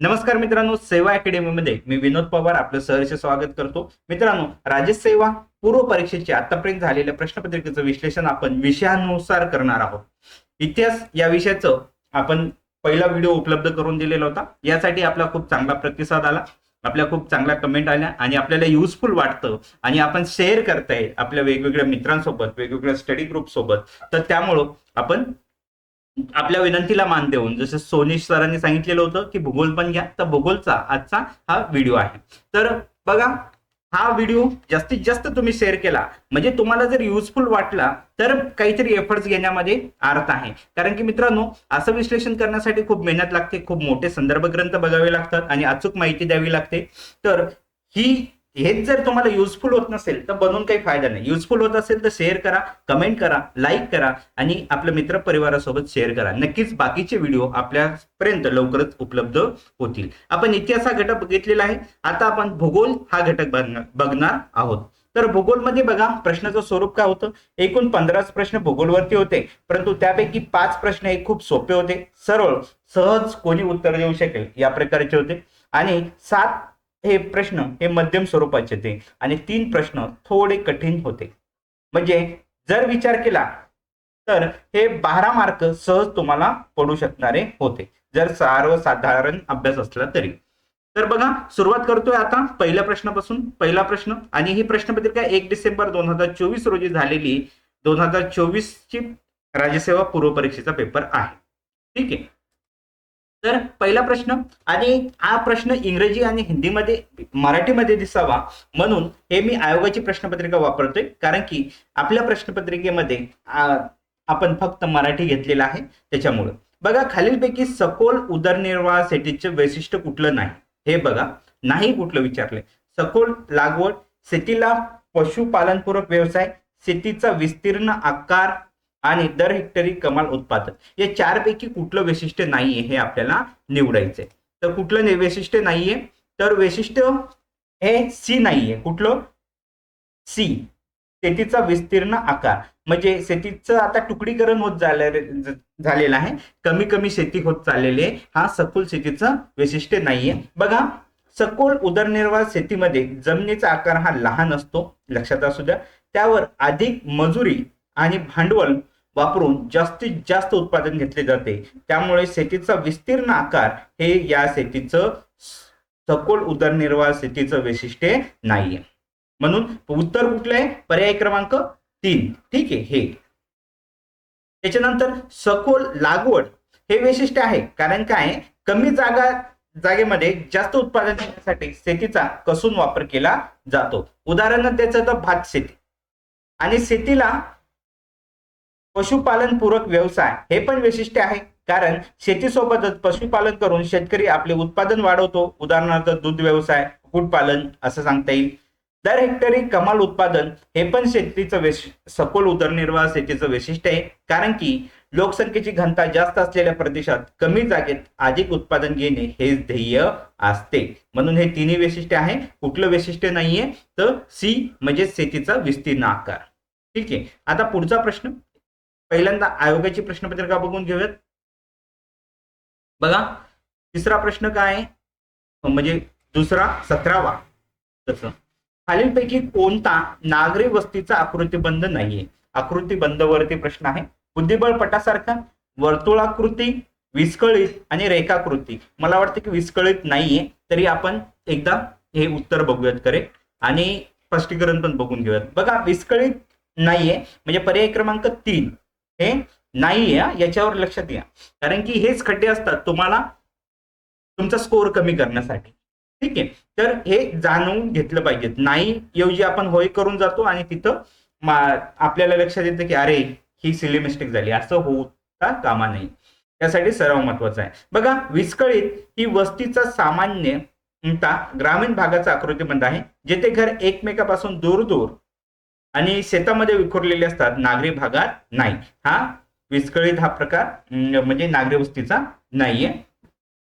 नमस्कार मित्रांनो सेवा अकॅडमीमध्ये मी विनोद पवार आपलं सहर्ष स्वागत करतो. मित्रांनो राज्य सेवा पूर्व परीक्षेचे आतापर्यंत झालेल्या प्रश्नपत्रिकेचं विश्लेषण आपण विषयानुसार करणार आहोत. इतिहास या विषयाचं आपण पहिला व्हिडिओ उपलब्ध करून दिलेला होता. यासाठी आपला खूप चांगला प्रतिसाद आला आपल्या खूप चांगल्या कमेंट आल्या आणि आपल्याला युजफुल वाटतं आणि आपण शेअर करताय आपल्या वेगवेगळ्या मित्रांसोबत वेगवेगळ्या स्टडी ग्रुप सोबत. तर त्यामुळं आपण आपल्या विनंतीला मान देऊन जसं सोनीश सरांनी सांगितलेलं होतं की भूगोल पण घ्या तर भूगोलचा आजचा हा व्हिडिओ आहे. तर बघा हा व्हिडिओ जास्तीत जास्त तुम्ही शेअर केला म्हणजे तुम्हाला जर युजफुल वाटला तर काहीतरी एफर्ट्स घेण्यामध्ये अर्थ आहे. कारण की मित्रांनो असं विश्लेषण करण्यासाठी खूप मेहनत लागते खूप मोठे संदर्भ ग्रंथ बघावे लागतात आणि अचूक माहिती द्यावी लागते. तर ही हेच जर तुम्हाला युजफुल होत नसेल तर बनवून काही फायदा नाही. युजफुल होत असेल तर शेअर करा कमेंट करा लाईक करा आणि आपल्या मित्र परिवारासोबत शेअर करा. नक्कीच बाकीचे व्हिडिओ आपल्यापर्यंत लवकरच उपलब्ध होतील. आपण इतिहास हा घटक बघितलेला आहे. आता आपण भूगोल हा घटक बघणार बघणार आहोत. तर भूगोलमध्ये बघा प्रश्नाचं स्वरूप काय होतं? एकूण पंधराच प्रश्न भूगोलवरती होते परंतु त्यापैकी पाच प्रश्न हे खूप सोपे होते. सरळ सहज कोणी उत्तर देऊ शकेल या प्रकारचे होते. आणि सात हे प्रश्न हे मध्यम स्वरूपाचे होते. आणि तीन प्रश्न थोडे कठीण होते. म्हणजे जर विचार केला तर हे बारा मार्क सहज तुम्हाला पडू शकणारे होते. जर सर्वसाधारण अभ्यास असला तरी. तर बघा सुरुवात करतोय आता पहिल्या प्रश्नापासून. पहिला प्रश्न आणि ही प्रश्नपत्रिका एक डिसेंबर दोन हजार चोवीस रोजी झालेली दोन हजार चोवीस ची राज्यसेवा पूर्व परीक्षेचा पेपर आहे. ठीक आहे? तर पहिला प्रश्न आणि हा प्रश्न इंग्रजी आणि हिंदीमध्ये मराठीमध्ये दिसावा म्हणून हे मी आयोगाची प्रश्नपत्रिका वापरतोय. कारण की आपल्या प्रश्नपत्रिकेमध्ये आपण फक्त मराठी घेतलेला आहे त्याच्यामुळं. बघा खालीलपैकी सखोल उदरनिर्वाह शेतीचं वैशिष्ट्य कुठलं नाही? हे बघा नाही कुठलं विचारले सखोल लागवड शेतीला पशुपालनपूरक व्यवसाय शेतीचा विस्तीर्ण आकार आणि दर हेक्टरी कमाल उत्पादन. या चारपैकी कुठलं वैशिष्ट्य नाहीये हे आपल्याला निवडायचंय. तर कुठलं वैशिष्ट्य नाहीये? तर वैशिष्ट्य हे सी नाहीये. कुठलं? सी शेतीचा विस्तीर्ण आकार. म्हणजे शेतीचं आता तुकडीकरण होत झालेलं आहे. कमी कमी शेती होत चाललेली आहे. हा सखोल शेतीचं वैशिष्ट्य नाहीये. बघा सखोल उदरनिर्वाह शेतीमध्ये जमिनीचा आकार हा लहान असतो. लक्षात असू द्या. त्यावर अधिक मजुरी आणि भांडवल वापरून जास्तीत जास्त उत्पादन घेतले जाते. त्यामुळे शेतीचा विस्तीर्ण आकार हे या शेतीचं सखोल उदरनिर्वाह शेतीचं वैशिष्ट्य नाहीये. म्हणून उत्तर कुठलं आहे? पर्याय क्रमांक तीन. ठीक आहे हे. त्याच्यानंतर सखोल लागवड हे वैशिष्ट्य आहे. कारण काय कमी जागा जागेमध्ये जास्त उत्पादन घेण्यासाठी शेतीचा कसून वापर केला जातो. उदाहरण त्याचं तर भात शेती आणि शेतीला पशुपालन पूरक व्यवसाय हे पण वैशिष्ट्य आहे. कारण शेतीसोबतच पशुपालन करून शेतकरी आपले उत्पादन वाढवतो. उदाहरणार्थ दूध व्यवसाय कुक्कुटपालन असं सांगता येईल. दर हेक्टरी कमाल उत्पादन हे पण शेतीचं वैश सखोल उदरनिर्वाह शेतीचं वैशिष्ट्य आहे. कारण की लोकसंख्येची घनता जास्त असलेल्या प्रदेशात कमी जागेत अधिक उत्पादन घेणे हे ध्येय असते. म्हणून हे तिन्ही वैशिष्ट्य आहे. कुठलं वैशिष्ट्य नाहीये. तर सी म्हणजे शेतीचा विस्तीर्ण आकार. ठीक आहे. आता पुढचा प्रश्न. पहिल्यांदा आयोगाची प्रश्नपत्रिका बघून घेऊयात. बघा तिसरा प्रश्न काय आहे? म्हणजे दुसरा सतरावा. तसं. खालीलपैकी कोणता नागरी वस्तीचा आकृतीबंध नाहीये? आकृतिबंधवरती प्रश्न आहे. बुद्धिबळ पटासारखा वर्तुळाकृती विस्कळीत आणि रेखाकृती. मला वाटतं की विस्कळीत नाहीये तरी आपण एकदा हे उत्तर बघूयात करेक्ट आणि स्पष्टीकरण पण बघून घेऊयात. बघा विस्कळीत नाहीये म्हणजे पर्याय क्रमांक तीन. हे नाही आहे याच्यावर लक्षात घ्या. कारण की हेच खड्डे असतात तुम्हाला तुमचा स्कोअर कमी करण्यासाठी. ठीक आहे? तर हे जाणून घेतलं पाहिजे. नाही ऐवजी आपण होय करून जातो आणि तिथं मा- आपल्याला लक्षात येतं की अरे ही सिली मिस्टेक झाली. असं होता कामा नाही त्यासाठी सराव महत्त्वाचा आहे. बघा विस्कळीत ही वस्तीचा सामान्य ग्रामीण भागाचा आकृतीबंध आहे. जेथे घर एकमेकापासून दूर दूर आणि शेतामध्ये विखुरलेले असतात नागरी भागात नाही. हा विस्कळीत हा प्रकार म्हणजे नागरी वस्तीचा नाहीये.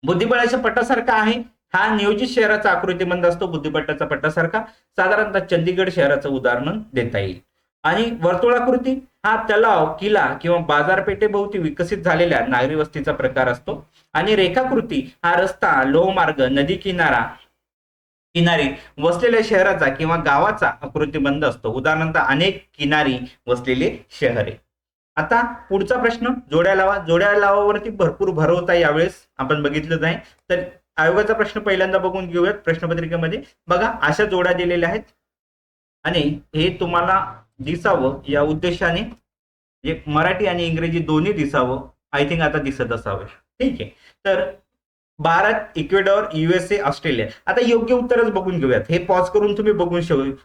बुद्धिबळाच्या पटासारखा आहे. हा नियोजित शहराचा आकृतिबंध असतो बुद्धिपट्टाचा पट्टासारखा साधारणतः चंदीगड शहराचं उदाहरण देता येईल. आणि वर्तुळाकृती हा तलाव किल्ला किंवा बाजारपेठेभोवती विकसित झालेल्या नागरी वस्तीचा प्रकार असतो. आणि रेखाकृती हा रस्ता लोहमार्ग नदी किनारा किनारी वसलेल्या शहराचा किंवा गावाचा आकृतीबंध असतो. उदाहरणार्थ अनेक किनारी वसलेले शहरे. आता पुढचा प्रश्न जोड्या लावा. जोड्या लावावरती भरपूर भर होता यावेळेस. आपण बघितलं नाही तर आयोगाचा प्रश्न पहिल्यांदा बघून घेऊयात प्रश्नपत्रिकेमध्ये. बघा अशा जोड्या दिलेल्या आहेत. आणि हे तुम्हाला दिसावं या उद्देशाने. जे मराठी आणि इंग्रजी दोन्ही दिसावं. आय थिंक आता दिसत असावं. ठीक आहे. तर भारत, इक्वेडॉर, युएसए, ऑस्ट्रेलिया. आता योग्य उत्तरच बघून घेऊयात. हे पॉज करून तुम्ही बघून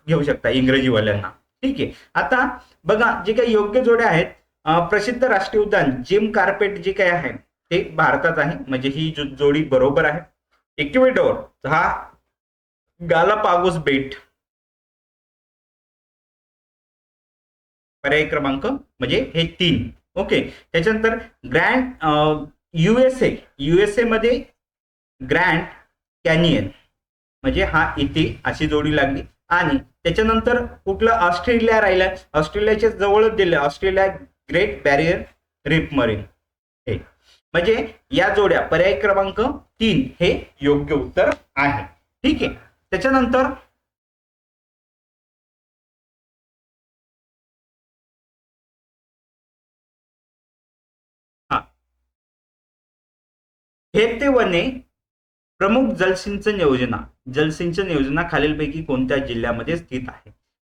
घेऊ शकता इंग्रजीवाल्यांना. ठीक आहे. आता बघा, जे काही योग्य जोड्या आहेत प्रसिद्ध राष्ट्रीय उद्यान जिम कार्पेट जे काही आहे, ते भारतात आहे. म्हणजे ही जो- जोडी बरोबर आहे. इक्वेडोर हा गालापागोस बेट पर्याय क्रमांक म्हणजे हे तीन. ओके. त्याच्यानंतर ग्रँड युएसए युएसए. मध्ये ग्रँड कॅनियन. म्हणजे हा इथे अशी जोडी लागली. आणि त्याच्यानंतर कुठलं ऑस्ट्रेलिया राहिला? ऑस्ट्रेलियाच्या जवळच दिलं. Australia great barrier reef marine. हे. म्हणजे या जोड्या पर्याय क्रमांक तीन हे योग्य उत्तर आहे. ठीक आहे. त्याच्यानंतर हे. ते वने प्रमुख जलसिंचन योजना जलसिंचन योजना खालीलपैकी कोणत्या जिल्ह्यामध्ये स्थित आहे?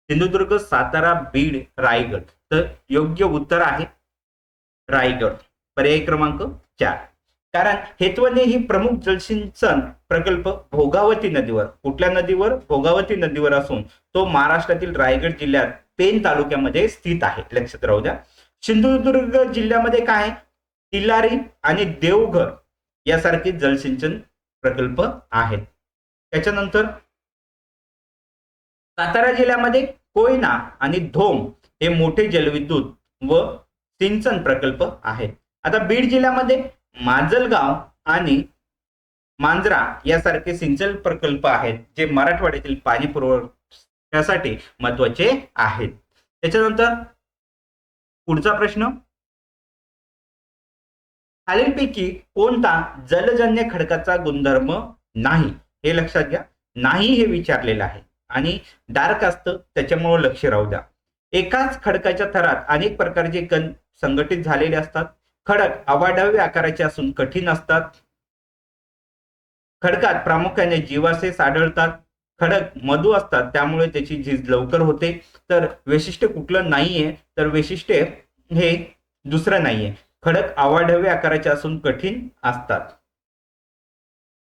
सिंधुदुर्ग सातारा बीड रायगड. तर योग्य उत्तर आहे रायगड. पर्याय क्रमांक चार. कारण हेतवने ही प्रमुख जलसिंचन प्रकल्प भोगावती नदीवर कुठल्या नदीवर? भोगावती नदीवर असून तो महाराष्ट्रातील रायगड जिल्ह्यात पेन तालुक्यामध्ये स्थित आहे. लक्षात राहू द्या. सिंधुदुर्ग जिल्ह्यामध्ये काय तिलारी आणि देवघर यासारखे जलसिंचन प्रकल्प आहेत. त्याच्यानंतर सातारा जिल्ह्यामध्ये कोयना आणि धोम हे मोठे जलविद्युत व सिंचन प्रकल्प आहेत. आता बीड जिल्ह्यामध्ये माजलगाव आणि मांजरा यासारखे सिंचन प्रकल्प आहेत जे मराठवाड्यातील पाणी पुरवठ्यासाठी महत्त्वाचे आहेत. त्याच्यानंतर पुढचा प्रश्न खालीलपैकी कोणता जलजन्य खडकाचा गुणधर्म नाही? हे लक्षात घ्या. नाही हे विचारलेलं आहे. आणि डार्क असतं त्याच्यामुळं लक्ष राहू द्या. एकाच खडकाच्या थरात अनेक प्रकारचे कण संघटित झालेले असतात. खडक अवाढव्य आकाराचे असून कठीण असतात. खडकात प्रामुख्याने जीवासेस आढळतात खडक मधू असतात त्यामुळे त्याची झीज लवकर होते. तर वैशिष्ट्य कुठलं नाहीये तर वैशिष्ट्य हे दुसरं नाहीये. खडक आवाढव्य आकाराचे असून कठीण असतात.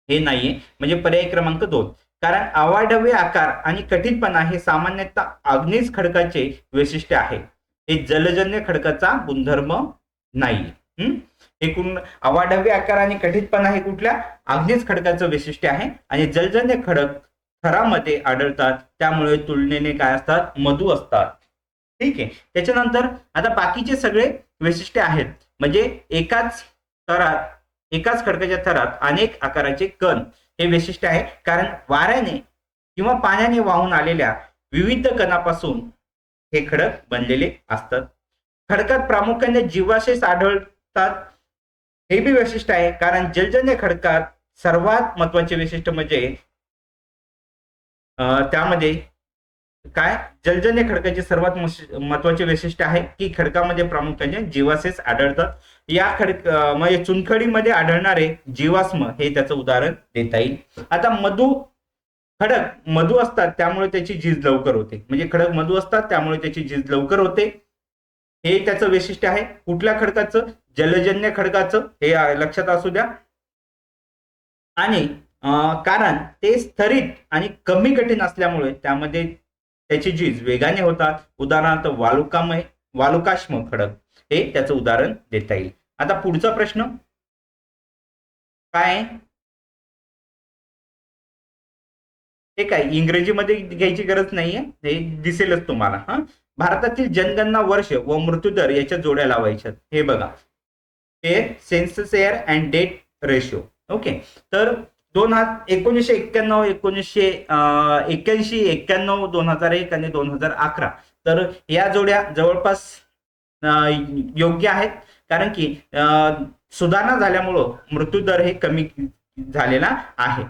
हे नाहीये. म्हणजे पर्याय क्रमांक दोन. कारण आवाढव्य आकार आणि कठीणपणा हे सामान्यतः आग्नेस खडकाचे वैशिष्ट्य आहे. हे जलजन्य खडकाचा गुणधर्म नाही एकूण आवाढव्य अवाढव्य आकार आणि कठीणपणा हे कुठल्या? आग्नेस खडकाचं वैशिष्ट्य आहे. आणि जलजन्य खडक थरामध्ये आढळतात. त्यामुळे तुलनेने काय असतात? मधू असतात. ठीक आहे. त्याच्यानंतर आता बाकीचे सगळे वैशिष्ट्य आहेत. म्हणजे एकाच थरात एकाच खडकाच्या थरात अनेक आकाराचे कण हे वैशिष्ट्य आहे. कारण वाऱ्याने किंवा पाण्याने वाहून आलेल्या विविध कणापासून हे खडक बनलेले असतात. खडकात प्रामुख्याने जीवाशेष आढळतात हे बी वैशिष्ट्य आहे. कारण जलजन्य खडकात सर्वात महत्त्वाचे वैशिष्ट्य म्हणजे त्यामध्ये काय? जलजन्य खडकाचे सर्वात महत्त्वाचे वैशिष्ट्य आहे की खडकामध्ये प्रामुख्याने जीवासेस आढळतात. या खडक म्हणजे चुनखडीमध्ये आढळणारे जीवाश्म हे त्याचं उदाहरण देता येईल. आता मधु खडक मधु असतात त्यामुळे त्याची झीज लवकर होते. म्हणजे खडक मधु असतात त्यामुळे त्याची झीज लवकर होते. हे त्याचं वैशिष्ट्य आहे. कुठल्या खडकाचं? जलजन्य खडकाचं. हे लक्षात असू द्या. आणि कारण ते स्थरित आणि कमी कठीण असल्यामुळे त्यामध्ये त्याची झीज वेगाने होतात उदाहरणार्थ वालुकामय वालुकाश्म खडक हे त्याचं उदाहरण देता येईल. आता पुढचा प्रश्न. काय? हे काय इंग्रजीमध्ये घ्यायची गरज नाहीये? हे दिसेलच तुम्हाला हा? भारतातील जनगणना वर्ष व मृत्यूदर याच्या जोड्या लावायच्या. हे बघा. हे census year and date ratio okay तर दोन हजार एकोणीसशे एक्क्याण्णव एकोणीसशे अं, एक्क्याऐंशी एक्क्याण्णव दोन हजार एक आणि दोन हजार अकरा. तर या जोड्या जवळपास योग्य आहेत. कारण की सुधारणा झाल्यामुळं मृत्यूदर हे कमी झालेला आहे.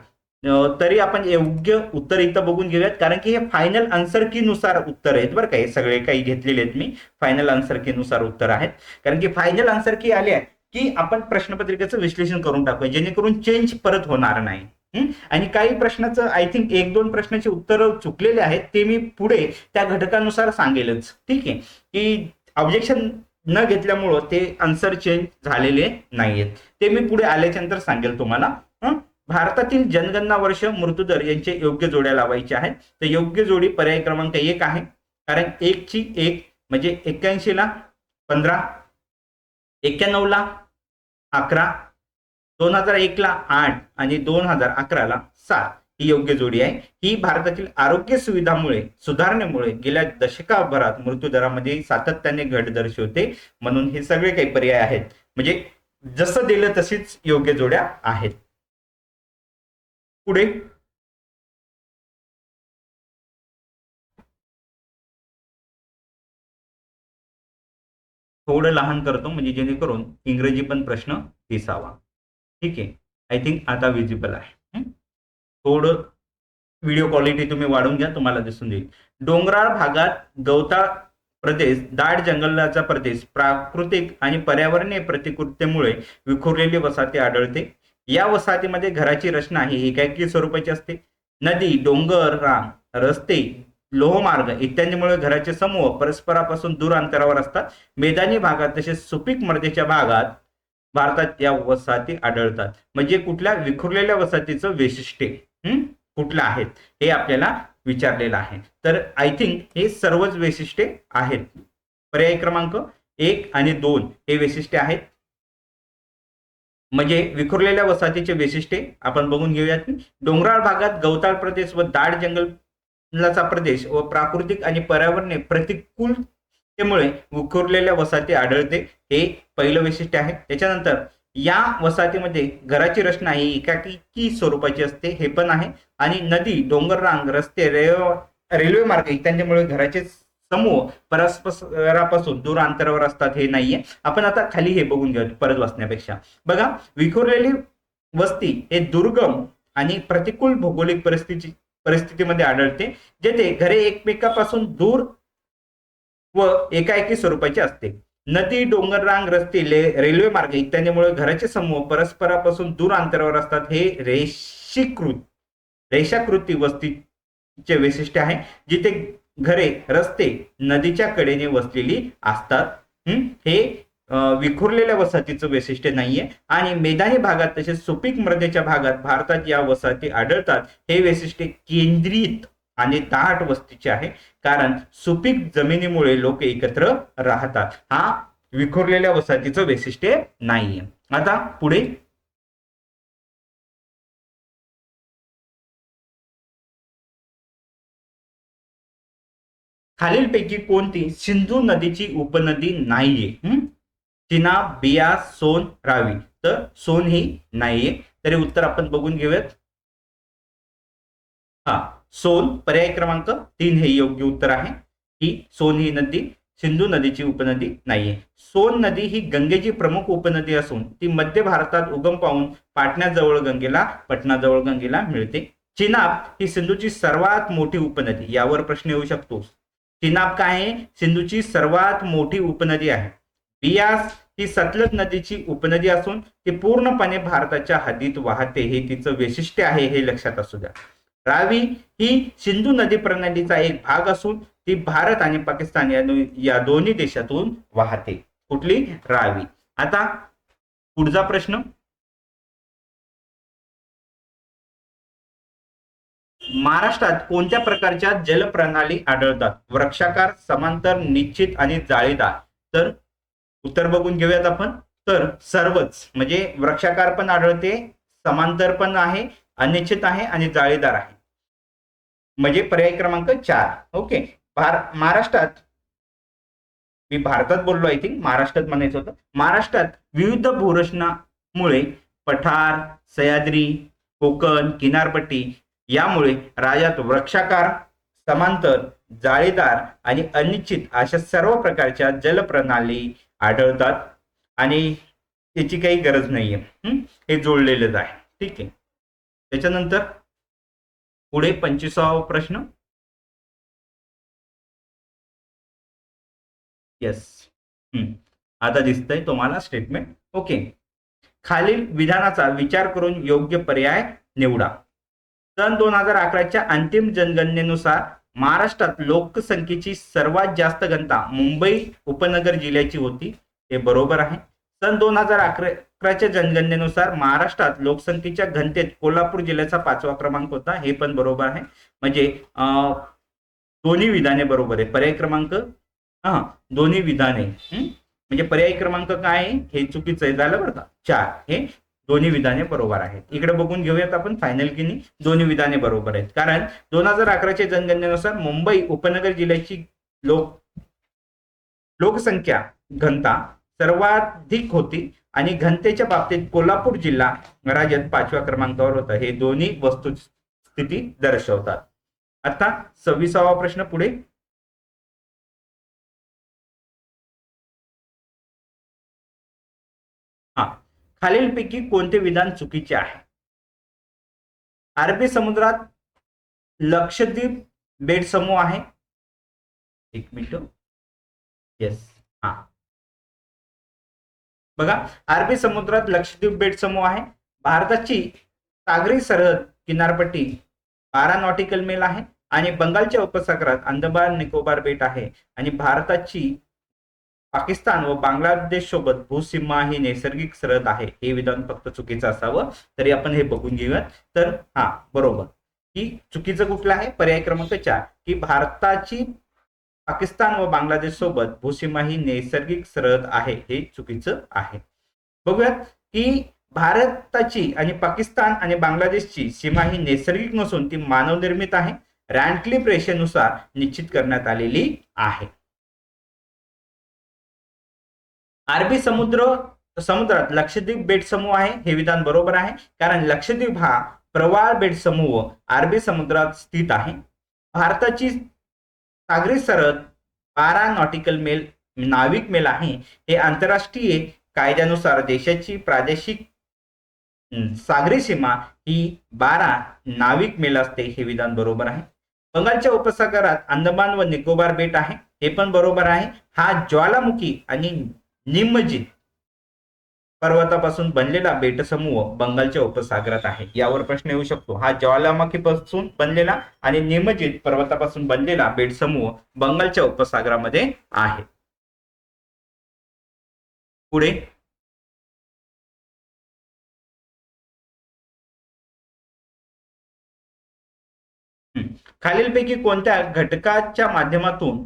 तरी आपण योग्य उत्तर इथं बघून घेऊयात. कारण की हे फायनल आन्सर की नुसार उत्तर आहेत बरं का. हे सगळे काही घेतलेले आहेत मी. फायनल आन्सर की नुसार उत्तर आहेत. कारण की फायनल आन्सर की आले की आपण प्रश्नपत्रिकेचं विश्लेषण करून टाकूया जेणेकरून चेंज परत होणार नाही. आणि काही प्रश्नाचं आय थिंक एक दोन प्रश्नाची उत्तरं चुकलेले आहेत ते मी पुढे त्या घटकानुसार सांगेलच. ठीक आहे? की ऑब्जेक्शन न घेतल्यामुळं ते आन्सर चेंज झालेले नाहीयेत. ते मी पुढे आल्याच्यानंतर सांगेल तुम्हाला. भारतातील जनगणना वर्ष मृत्यूदर यांचे योग्य जोड्या लावायचे आहेत तर योग्य जोडी पर्याय क्रमांक एक आहे. कारण एकची एक म्हणजे एक्क्याऐंशी ला पंधरा एक्क्याण्णव ला अकरा दोन हजार एक ला आठ आणि दोन हजार अकराला सात. ही योग्य जोडी आहे. ही भारतातील आरोग्य सुविधामुळे सुधारणेमुळे गेल्या दशकाभरात मृत्यूदरामध्ये सातत्याने घट दर्शवते. म्हणून हे सगळे काही पर्याय आहेत. म्हणजे जसं दिलं तशीच योग्य जोड्या आहेत. पुढे थोडं लहान करतो म्हणजे जेणेकरून इंग्रजी पण प्रश्न दिसावा. ठीक आहे? आय थिंक आता विजिबल आहे. थोडं व्हिडिओ क्वालिटी तुम्ही वाढवून घ्या तुम्हाला दिसून देईल डोंगराळ भागात गवताळ प्रदेश दाट जंगलाचा प्रदेश प्राकृतिक आणि पर्यावरणीय प्रतिकृतीमुळे विखुरलेली वसाहती आढळते. या वसाहतीमध्ये घराची रचना ही एकाएकी स्वरूपाची असते. नदी डोंगर रांग रस्ते लोहमार्ग इत्यादीमुळे घराचे समूह परस्परापासून दूर अंतरावर असतात. मैदानी भागात तसेच सुपीक मर्देच्या भागात भारतात या वसाहती आढळतात. म्हणजे कुठल्या विखुरलेल्या वसाहतीचं वैशिष्ट्य कुठलं आहेत? हे आपल्याला विचारलेलं आहे. तर आय थिंक हे सर्वच वैशिष्ट्ये आहेत. पर्याय क्रमांक एक आणि दोन हे वैशिष्ट्य आहेत. म्हणजे विखुरलेल्या वसाहतीचे वैशिष्ट्ये आपण बघून घेऊयात. डोंगराळ भागात गवताळ प्रदेश व दाट जंगल प्रदेश व प्राकृतिक आणि पर्यावरणीय प्रतिकूलतेमुळे विखुरलेल्या वसाहती आढळते. हे पहिलं वैशिष्ट्य आहे. त्याच्यानंतर या वसाहतीमध्ये घराची रचना ही एकाकी स्वरूपाची असते. हे पण आहे. आणि नदी डोंगररांग रस्ते रेल्वे रेल्वे मार्ग इत्यादीमुळे घराचे समूह परस्परापासून दूर अंतरावर असतात हे नाहीये. आपण आता खाली हे बघून घेऊ परत वाचण्यापेक्षा बघा विखुरलेली वस्ती हे दुर्गम आणि प्रतिकूल भौगोलिक परिस्थिती परिस्थितीमध्ये आढळते जेथे घरे एकमेकापासून दूर व एकाएकी स्वरूपाची असते. नदी डोंगररांग रस्ते ले- रेल्वे मार्ग इत्यादीमुळे घराचे समूह परस्परापासून दूर अंतरावर असतात. हे रेषीकृत रेषाकृती वस्तीचे वैशिष्ट्य आहे जिथे घरे रस्ते नदीच्या कडेने वसलेली असतात. हे विखुरलेल्या वसाहतीचं वैशिष्ट्य नाहीये. आणि मैदानी भागात तसेच सुपीक मृदेच्या भागात भारतात या वसाहती आढळतात. हे वैशिष्ट्य केंद्रित आणि दाट वस्तीचे आहे. कारण सुपीक जमिनीमुळे लोक एकत्र राहतात. हा विखुरलेल्या वसाहतीचं वैशिष्ट्य नाहीये. आता पुढे खालीलपैकी कोणती सिंधू नदीची उपनदी नाहीये? हं? चिनाब सोन रावी. तर सोन ही नाहीये. तरी उत्तर आपण बघून घेऊयात. हा सोन पर्याय क्रमांक तीन हे योग्य उत्तर आहे ही सोन ही नदी सिंधू नदीची उपनदी नाहीये. सोन नदी ही गंगेची प्रमुख उपनदी असून ती मध्य भारतात उगम पाहून पाटण्याजवळ गंगेला पटणाजवळ गंगेला मिळते. चिनाब ही सिंधूची सर्वात मोठी उपनदी यावर प्रश्न येऊ शकतो. चिनाब काय आहे? सिंधूची सर्वात मोठी उपनदी आहे. बियास ही सतलज नदीची उपनदी असून ती पूर्णपणे भारताच्या हद्दीत वाहते. हे तिचं वैशिष्ट्य आहे हे लक्षात असू द्या. रावी ही सिंधू नदी प्रणालीचा एक भाग असून ती भारत आणि पाकिस्तान या या दोन्ही देशातून वाहते. कुठली? रावी. आता पुढचा प्रश्न. महाराष्ट्रात कोणत्या प्रकारच्या जलप्रणाली आढळतात? वृक्षाकार समांतर निश्चित आणि जाळीदार. तर उत्तर बघून घेऊयात आपण. तर सर्वच म्हणजे वृक्षाकार पण आढळते समांतर पण आहे अनिश्चित आहे आणि जाळीदार आहे. म्हणजे पर्याय क्रमांक चार. ओके. भार महाराष्ट्रात मी भारतात बोललो आय थिंक महाराष्ट्रात म्हणायचं होतं. महाराष्ट्रात विविध भूरचनामुळे पठार सह्याद्री कोकण किनारपट्टी यामुळे राज्यात वृक्षाकार समांतर जाळीदार आणि अनिश्चित अशा सर्व प्रकारच्या जलप्रणाली आढळतात. आणि याची काही गरज नाहीये. आहे हे जोडलेलंच आहे. ठीक आहे. त्याच्यानंतर पुढे पंचवीसावा प्रश्न. येस आता दिसतंय तुम्हाला स्टेटमेंट ओके खालील विधानाचा विचार करून योग्य पर्याय निवडा. सन दोन हजार अकराच्या अंतिम जनगणनेनुसार महाराष्ट्रात लोकसंख्येची सर्वात जास्त घनता मुंबई उपनगर जिल्ह्याची होती. हे बरोबर आहे. सन दोन हजार अकरा अकराच्या जनगणनेनुसार महाराष्ट्रात लोकसंख्येच्या घनतेत कोल्हापूर जिल्ह्याचा पाचवा क्रमांक होता. हे पण बरोबर आहे. म्हणजे दोन्ही विधाने बरोबर आहे. पर्याय क्रमांक हा दोन्ही विधाने. म्हणजे पर्याय क्रमांक काय आहे? हे चुकीचं आहे. झालं बरं का? चार. हे दोन्ही विधाने बरोबर आहेत. इकडे बघून घेऊयात आपण फायनल की नाही. दोन्ही विधाने बरोबर आहेत. कारण दोन हजार अकराच्या जनगणनेनुसार मुंबई उपनगर जिल्ह्याची लोक लोकसंख्या घनता सर्वाधिक होती आणि घनतेच्या बाबतीत कोल्हापूर जिल्हा राज्यात पाचव्या क्रमांकावर होता. हे दोन्ही वस्तुस्थिती दर्शवतात. आता सव्वीसावा प्रश्न पुढे. खालीलपैकी कोणते विधान चुकीचे आहे? अरबी समुद्रात लक्षद्वीप बेट समूह आहे. एक मिनिट. येस हा. बघा अरबी समुद्रात लक्षद्वीप बेट समूह आहे. भारताची सागरी सरहद किनारपट्टी बारा नॉटिकल मेल आहे. आणि बंगालच्या उपसागरात अंदमान निकोबार बेट आहे. आणि भारताची पाकिस्तान व बांगलादेश सोबत भूसीमा ही नैसर्गिक सरहद आहे. हे विधान फक्त चुकीचं असावं. तरी आपण हे बघून घेऊयात. तर हा बरोबर. की चुकीचं कुठलं आहे? पर्याय क्रमांक चार. की भारताची पाकिस्तान व बांगलादेश सोबत भूसीमा ही नैसर्गिक सरहद आहे. हे चुकीचं आहे. बघूयात की भारताची आणि पाकिस्तान आणि बांगलादेशची सीमा ही नैसर्गिक नसून ती मानवनिर्मित आहे. रँडक्लिप रेषेनुसार निश्चित करण्यात आलेली आहे. अरबी समुद्र समुद्रात लक्षद्वीप बेट समूह आहे हे विधान बरोबर आहे. कारण लक्षद्वीप हा प्रवाळ बेट समूह अरबी समुद्रात स्थित आहे. भारताची सागरी सरहद बारा नॉटिकल मेल नाविक मेल आहे. हे आंतरराष्ट्रीय कायद्यानुसार देशाची प्रादेशिक सागरी सीमा ही बारा नाविक मेल असते हे विधान बरोबर आहे. बंगालच्या उपसागरात अंदमान व निकोबार बेट आहे हे पण बरोबर आहे. हा ज्वालामुखी आणि निमजित पर्वतापासून बनलेला बेटसमूह बंगालच्या उपसागरात आहे. यावर प्रश्न येऊ शकतो. हा ज्वालामुखीपासून बनलेला आणि निमजित पर्वतापासून बनलेला बेटसमूह बंगालच्या उपसागरामध्ये आहे. पुढे. खालीलपैकी कोणत्या घटकाच्या माध्यमातून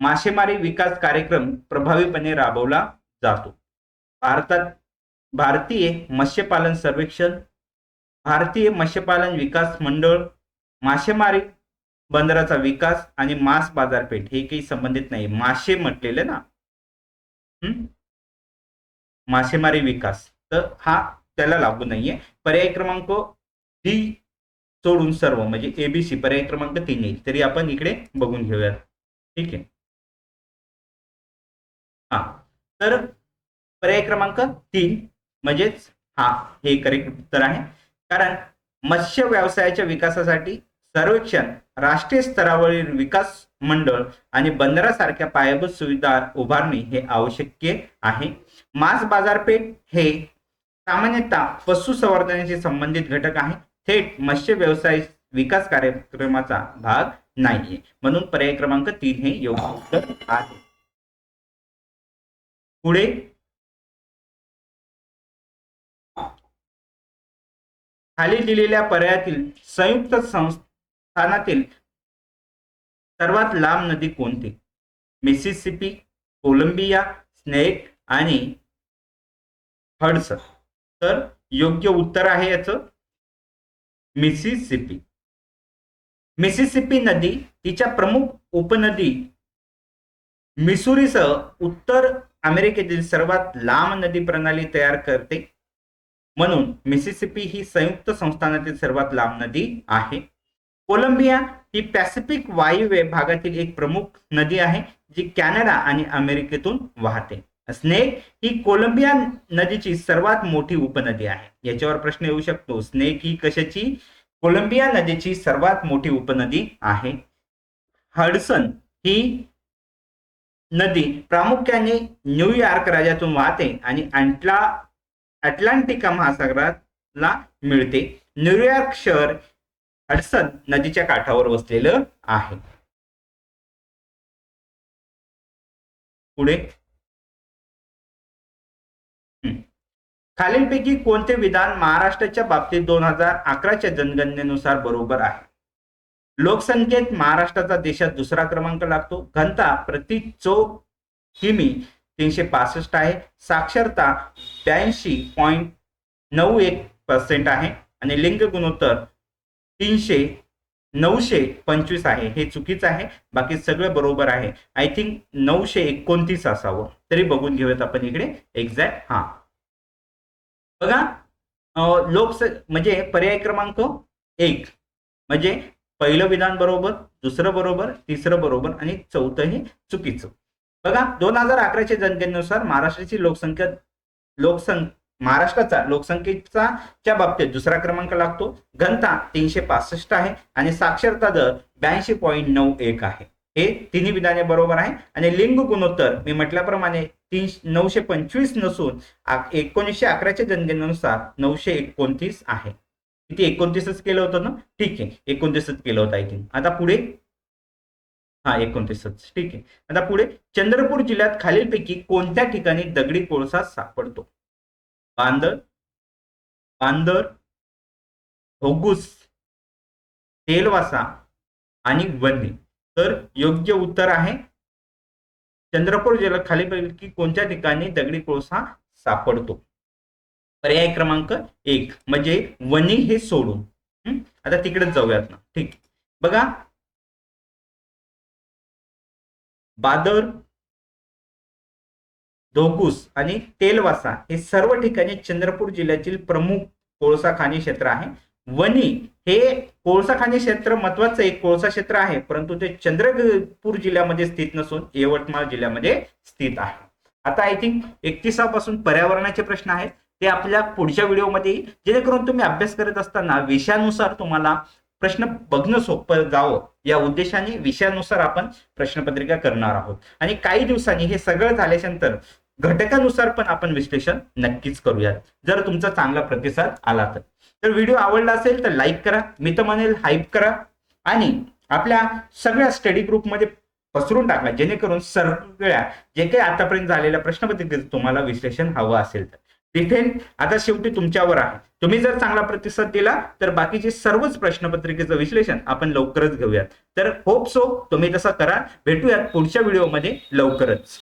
मासेमारी विकास कार्यक्रम प्रभावीपणे राबवला जातो. भारतात भारतीय मत्स्यपालन सर्वेक्षण भारतीय मत्स्यपालन विकास मंडळ मासेमारी बंदराचा विकास आणि मास बाजारपेठ हे काही संबंधित नाही. मासे म्हटलेले ना? हम्म? मासेमारी विकास. तर हा त्याला लागू नाहीये. पर्याय क्रमांक डी सोडून सर्व म्हणजे एबीसी पर्याय क्रमांक तीन येईल. तरी आपण इकडे बघून घेऊयात. ठीक आहे. हा. तर पर्याय क्रमांक तीन म्हणजेच हा हे करेक्ट उत्तर आहे. कारण मत्स्य व्यवसायाच्या विकासासाठी सर्वेक्षण राष्ट्रीय स्तरावरील विकास मंडळ आणि बंदरासारख्या पायाभूत सुविधा उभारणे हे आवश्यक आहे. मांस बाजारपेठ हे सामान्यतः पशुसंवर्धनाशी संबंधित घटक आहे. थेट मत्स्य व्यवसाय विकास कार्यक्रमाचा भाग नाहीये. म्हणून पर्याय क्रमांक तीन हे योग्य उत्तर आहे. पुढे? खाली दिलेल्या पर्यायातील संयुक्त संस्थानातील सर्वात लांब नदी कोणती? मिसिसिपी कोलंबिया स्नेक आणि हडस. तर योग्य उत्तर आहे याचं. मिसिसिपी. मिसिसिपी नदी तिच्या प्रमुख उपनदी मिसुरीसह उत्तर अमेरिकेतील सर्वात लांब नदी प्रणाली तयार करते. म्हणून मिसिसिपी ही संयुक्त संस्थानातील सर्वात लांब नदी आहे. कोलंबिया ही पॅसिफिक वायव्य भागातील एक प्रमुख नदी आहे जी कॅनडा आणि अमेरिकेतून वाहते. स्नेक ही कोलंबिया नदीची सर्वात मोठी उपनदी आहे. याच्यावर प्रश्न येऊ शकतो स्नेक ही कशाची? कोलंबिया नदीची सर्वात मोठी उपनदी आहे. हडसन ही नदी प्रामुख्याने न्यूयॉर्क राज्यातून वाहते आणि अँटला अटलांटिका महासागराला मिळते. न्यूयॉर्क शहर हडसन नदीच्या काठावर वसलेलं आहे. पुढे. खालीलपैकी कोणते विधान महाराष्ट्राच्या बाबतीत दोन हजार अकराच्या जनगणनेनुसार बरोबर आहे? लोकसंख्येत महाराष्ट्राचा देशात दुसरा क्रमांक लागतो. घनता प्रति चौक किमी तीनशे पासष्ट आहे. साक्षरता ब्याऐंशी पॉईंट नऊ एक पर्सेंट आहे. आणि लिंग गुणोत्तर तीनशे नऊशे पंचवीस आहे. हे चुकीचं आहे. बाकी सगळं बरोबर आहे. आय थिंक नऊशे एकोणतीस असावं. तरी बघून घेऊयात आपण इकडे एक्झॅक्ट हा. बघा लोकस म्हणजे पर्याय क्रमांक एक. म्हणजे पहिलं विधान बरोबर दुसरं बरोबर तिसरं बरोबर आणि चौथंही चुकीचं. बघा दोन हजार अकराच्या जनगणनेनुसार महाराष्ट्राची लोकसंख्या लोकसंख महाराष्ट्राचा लोकसंख्येचा च्या बाबतीत दुसरा क्रमांक लागतो. घनता तीनशे पासष्ट आहे आणि साक्षरता दर ब्याऐंशी पॉईंट नऊ एक आहे. हे तिन्ही विधाने बरोबर आहे. आणि लिंग गुणोत्तर मी म्हटल्याप्रमाणे तीन नऊशे पंचवीस नसून एकोणीसशे अकराच्या जनगणनेनुसार नऊशे एकोणतीस आहे. किती? एकोणतीसच केलं होतं ना? ठीक आहे. एकोणतीसच केलं होतं आय थिंक आता पुढे? हा एकोणतीसच. ठीक आहे. आता पुढे? चंद्रपूर जिल्ह्यात खालीलपैकी कोणत्या ठिकाणी दगडी कोळसा सापडतो? बांदर बांदर होगूस तेलवासा आणि वन्नी तर योग्य उत्तर आहे चंद्रपूर जिल्ह्यात खालीलपैकी कोणत्या ठिकाणी दगडी कोळसा सापडतो? पर्याय क्रमांक एक म्हणजे वनी हे सोडून. आता तिकडेच जाऊयात ना. ठीक. बघा. बादर धोगूस आणि तेलवासा हे सर्व ठिकाणी चंद्रपूर जिल्ह्यातील प्रमुख कोळसा खाणी क्षेत्र आहे. वनी हे कोळसा खाणी क्षेत्र महत्वाचं एक कोळसा क्षेत्र आहे परंतु ते चंद्रपूर जिल्ह्यामध्ये स्थित नसून यवतमाळ जिल्ह्यामध्ये स्थित आहे. आता आय थिंक एकतीसापासून पर्यावरणाचे प्रश्न आहेत. ते आपल्या पुढच्या व्हिडिओमध्ये येईल. जेणेकरून तुम्ही अभ्यास करत असताना विषयानुसार तुम्हाला प्रश्न बघणं सोपं जावं. या उद्देशाने विषयानुसार आपण प्रश्नपत्रिका करणार आहोत. आणि काही दिवसांनी हे सगळं झाल्यानंतर घटकानुसार पण आपण विश्लेषण नक्कीच करूयात. जर तुमचा चांगला प्रतिसाद आला तर. तर व्हिडिओ आवडला असेल तर लाईक करा. मी तर म्हणेल हाईप करा. आणि आपल्या सगळ्या स्टडी ग्रुपमध्ये पसरून टाका. जेणेकरून सगळ्या जे काही आतापर्यंत झालेल्या प्रश्नपत्रिकेचं तुम्हाला विश्लेषण हवं असेल तर. डिफेन आता शेवटी तुमच्यावर आहे. तुम्ही जर चांगला प्रतिसाद दिला तर बाकीचे सर्वच प्रश्नपत्रिकेचं विश्लेषण आपण लवकरच घेऊयात. तर होप सो तुम्ही तसं करा. भेटूयात पुढच्या व्हिडिओमध्ये लवकरच.